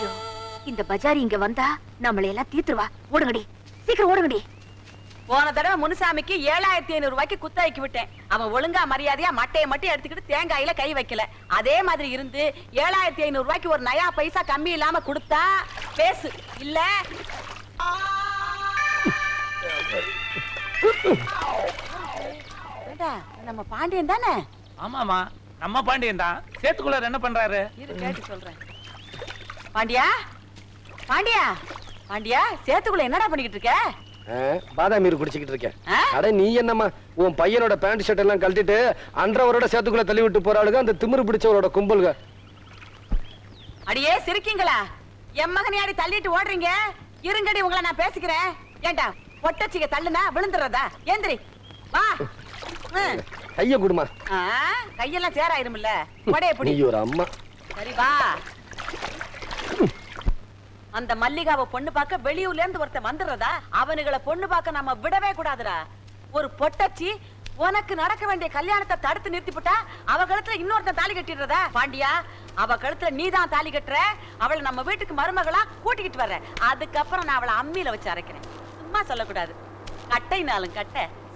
ஐயோ இந்த பஜாரி இங்க வந்தா நம்மளை எல்லாம் தீத்துருவா ஓடுங்கடி. சீக்கிரம் ஓடுங்கடி. போன தடவை முனுசாமிக்கு ஏழாயிரத்தி ஐநூறு ரூபாய்க்கு குத்தாக்கி விட்டேன். அவன் ஒழுங்கா மரியாதையா மட்டையை மட்டும் எடுத்துக்கிட்டு தேங்காயில கை வைக்கல. அதே மாதிரி இருந்து ஏழாயிரத்தி ஐநூறு ரூபாய்க்கு ஒரு நயா பைசா கம்மி இல்லாம கொடுத்தா பேசு. இல்ல? நம்ம பாண்டியன் தானே? ஆமாமா நம்ம பாண்டியன் தான். சேத்துக்குள்ளார் என்ன பண்றாரு? இரு கேட்டு சொல்றேன். பாண்டியா? பாண்டியா? பாண்டியா சேத்துக்குள்ள என்னடா பண்ணிக்கிட்டு இருக்க? பாதாம் நீர் குடிச்சிக்கிட்டு இருக்கேன்? அட நீ என்னம்மா உன் பையனோட பேண்ட் ஷர்ட் எல்லாம் கழட்டிட்டு அன்றவரோட சேத்துக்குள்ள தள்ளி விட்டு போறாளுங்க அந்த திமிரு பிடிச்சவரோட கும்பலுங்க அடியே சிரிக்கீங்களா? என் மகனையாடி தள்ளிட்டு ஓடுறீங்க? இருங்கடி உங்களை நான் பேசிக்கிறேன். ஏண்டா பொட்டச்சிக்க தள்ளுனா விழுந்துறதா ஏந்திரி வா. கைய குடுமா. கையெல்லாம் சேராயிரும்ல. கொடைய பிடி. ஒரு அம்மா. சரி வா. அந்த மல்லிகாவை பொண்ணு பார்க்க வெளியூர்ல இருந்து ஒருத்தன் வந்துடுறதா? அவனுங்களை பொண்ணு பார்க்க நம்ம விடவே கூடாதுடா. ஒரு பொட்டச்சி உனக்கு நடக்க வேண்டிய கல்யாணத்தை தடுத்து நிறுத்திவிட்டா அவ கழுத்துல இன்னொருத்தன் தாலி கட்டிடுறதா? பாண்டியா அவ கழுத்துல நீதான் தாலி கட்டுற. அவளை நம்ம வீட்டுக்கு மருமகளா கூட்டிக்கிட்டு வர்ற. அதுக்கப்புறம் நான் அவளை அம்மியில வச்சு அரைக்கிறேன். சும்மா சொல்லக்கூடாது. கட்டை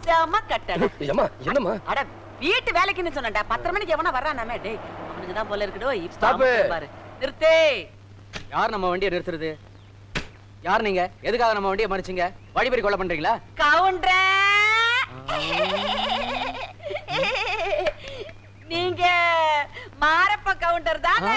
செம கட்டை ஏம்மா என்னம்மா? அட வீட்டு வேலைக்குன்னு சொன்னேன்டா. பத்தரை மணிக்கு எவனா வர்றானாமே டேய் அவனுக்கு தான் போல இருக்குடோ இப்ப பாரு. நிறுத்தே. யார் நம்ம வண்டியை நிறுத்துறது? யார் நீங்க? எதுக்காக நம்ம வண்டியை மறிச்சீங்க? வழிபறி கொலை பண்றீங்களா? கவுண்டர! நீங்க மாரப்ப கவுண்டர் தானே?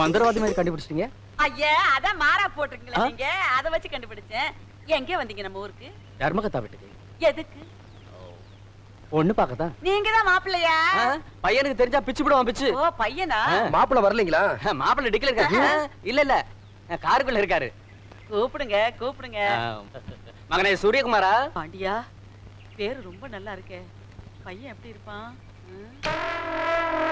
மந்திரவாதி மாதிரி கண்டுபிடிச்சிட்டீங்க? ஐயா அதான் மாறா போட்டிருக்கீங்களா? நீங்க. அத வச்சு கண்டுபிடிச்சேன். எங்க வந்தீங்க நம்ம ஊருக்கு? தர்மகத்தா வீட்டுக்கு. எதுக்கு? பொண்ணு பார்க்கத்தான். நீங்க தான் மாப்பிள்ளையா பையனுக்கு தெரிஞ்சா பிச்சு விடுவான் பிச்சு. ஓ பையனா. மாப்பிள்ள வரலீங்களா? மாப்பிள்ளை டிக்கில இருக்காரு. இல்ல இல்ல. காருக்குள்ள இருக்காரு. கூப்பிடுங்க கூப்பிடுங்க. மகனே சூரியகுமாரா? பாண்டியா பேரு ரொம்ப நல்லா இருக்கே. பையன் எப்படி இருப்பான்? ம்?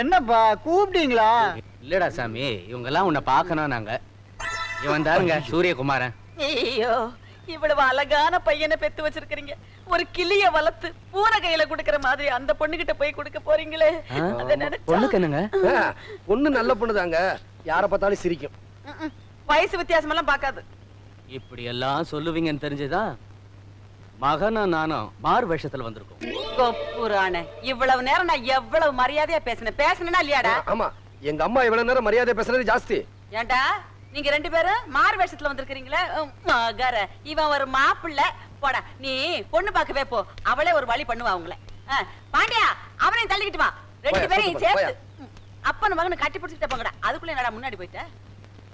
என்னப்பா கூப்பிட்டீங்களா? இல்லடா சாமி இவங்க எல்லாம் உன்னை பார்க்கணும் நாங்க. இவன் தாருங்க சூரியகுமாரன். ஐயோ இவ்வளவு அழகான பையனை பெத்து வச்சிருக்கீங்க ஒரு கிளிய வளர்த்து பூனை கையில குடுக்கற மாதிரி அந்த பொண்ணுகிட்ட போய் கொடுக்க போறீங்களே. பொண்ணுக்கு என்னங்க? பொண்ணு நல்ல பொண்ணுதாங்க. யார பார்த்தாலும் சிரிக்கும். வயசு வித்தியாசம் எல்லாம் பார்க்காது. இப்படி எல்லாம் சொல்லுவீங்கன்னு தெரிஞ்சுதான் மகனும் நானும் மாறு வேஷத்துல வந்திருக்கோம். கொப்புரான இவ்வளவு நேரம் நான் எவ்வளவு மரியாதையா பேசினேன். பேசினா இல்லையாடா? ஆமா. எங்க அம்மா இவ்வளவு நேரம் மரியாதை பேசுறது ஜாஸ்தி. ஏன்டா நீங்க ரெண்டு பேரும் மாறு வேஷத்துல வந்திருக்கீங்களே உம், மகர. இவன் ஒரு மாப்பிள்ளை. போடா நீ பொண்ணு பார்க்கவே போ. அவளே ஒரு வழி பண்ணுவா ஆ, பாண்டியா அவனையும் தள்ளிக்கிட்டு வா. ரெண்டு பேரையும் சேர்த்து. அப்பன் மகனை கட்டி பிடிச்சிட்டு போங்கடா. அதுக்குள்ள என்னடா முன்னாடி போயிட்ட?